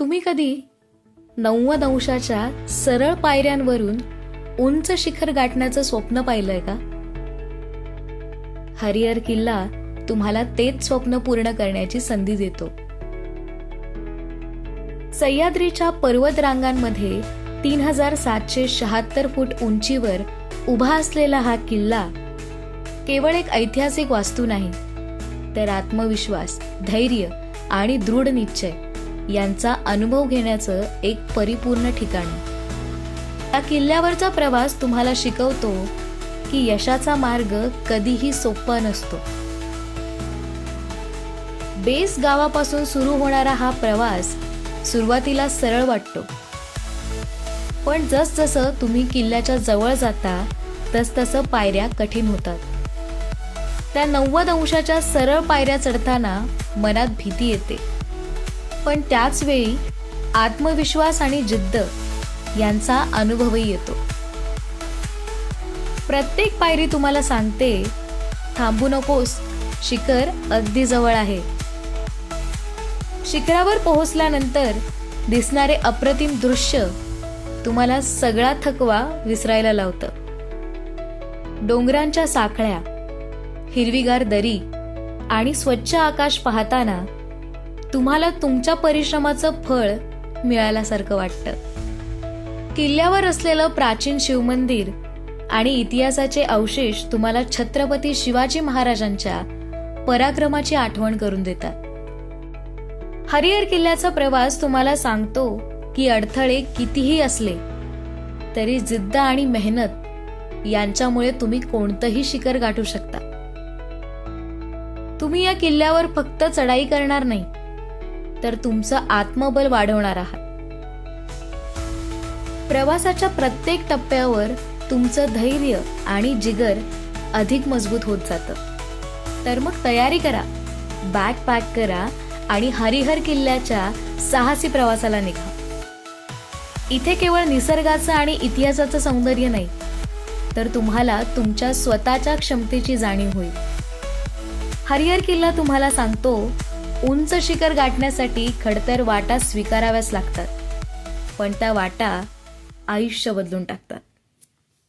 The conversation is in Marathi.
तुम्ही कधी नव्वद अंशाच्या सरळ पायऱ्यांवरून उंच शिखर गाठण्याचं स्वप्न पाहिलंय का? हरिहर किल्ला तुम्हाला तेच स्वप्न पूर्ण करण्याची संधी देतो. सह्याद्रीच्या पर्वत रांगांमध्ये तीन हजार सातशे शहात्तर फूट उंचीवर उभा असलेला हा किल्ला केवळ एक ऐतिहासिक वास्तू नाही तर आत्मविश्वास धैर्य आणि दृढ निश्चय. यांचा अनुभव घेण्याचं एक परिपूर्ण ठिकाण. त्या या किल्ल्यावरचा प्रवास तुम्हाला शिकवतो की यशाचा मार्ग कधीही सोपा नसतो. बेस गावापासून सुरू होणारा हा प्रवास सुरुवातीला सरळ वाटतो. पण जसजसं तुम्ही किल्ल्याच्या जवळ जाता तसतसं पायऱ्या कठीण होतात. त्या नव्वद अंशाच्या सरळ पायऱ्या चढताना मनात भीती येते. पण त्याच वेळी आत्मविश्वास आणि जिद्द यांचा अनुभवही येतो. प्रत्येक पायरी तुम्हाला सांगते थांबू नकोस शिखर अगदी जवळ आहे. शिखरावर पोहोचल्यानंतर दिसणारे अप्रतिम दृश्य तुम्हाला सगळा थकवा विसरायला लावतं. डोंगरांच्या साखळ्या हिरवीगार दरी आणि स्वच्छ आकाश पाहताना तुम्हाला तुमच्या परिश्रमाचं फळ मिळाल्यासारखं वाटतं. किल्ल्यावर असलेलं प्राचीन शिवमंदिर आणि इतिहासाचे अवशेष तुम्हाला छत्रपती शिवाजी महाराजांच्या पराक्रमाची आठवण करून देतात. हरिहर किल्ल्याचा प्रवास तुम्हाला सांगतो की अडथळे कितीही असले तरी जिद्द आणि मेहनत यांच्यामुळे तुम्ही कोणतंही शिखर गाठू शकता. तुम्ही या किल्ल्यावर फक्त चढाई करणार नाही तर तुमचं आत्मबल वाढवणार आहात. प्रवासाच्या प्रत्येक टप्प्यावर तुमचं धैर्य आणि जिगर अधिक मजबूत होत जातं. तर मग तयारी करा बॅग पॅक करा आणि हरिहर किल्ल्याच्या साहसी प्रवासाला निघा. इथे केवळ निसर्गाचं आणि इतिहासाचं सौंदर्य नाही तर तुम्हाला तुमच्या स्वतःच्या क्षमतेची जाणीव होईल. हरिहर किल्ला तुम्हाला सांगतो उंच शिखर गाठण्यासाठी खडतर वाटा स्वीकाराव्याच लागतात. पण त्या वाटा आयुष्य बदलून टाकतात.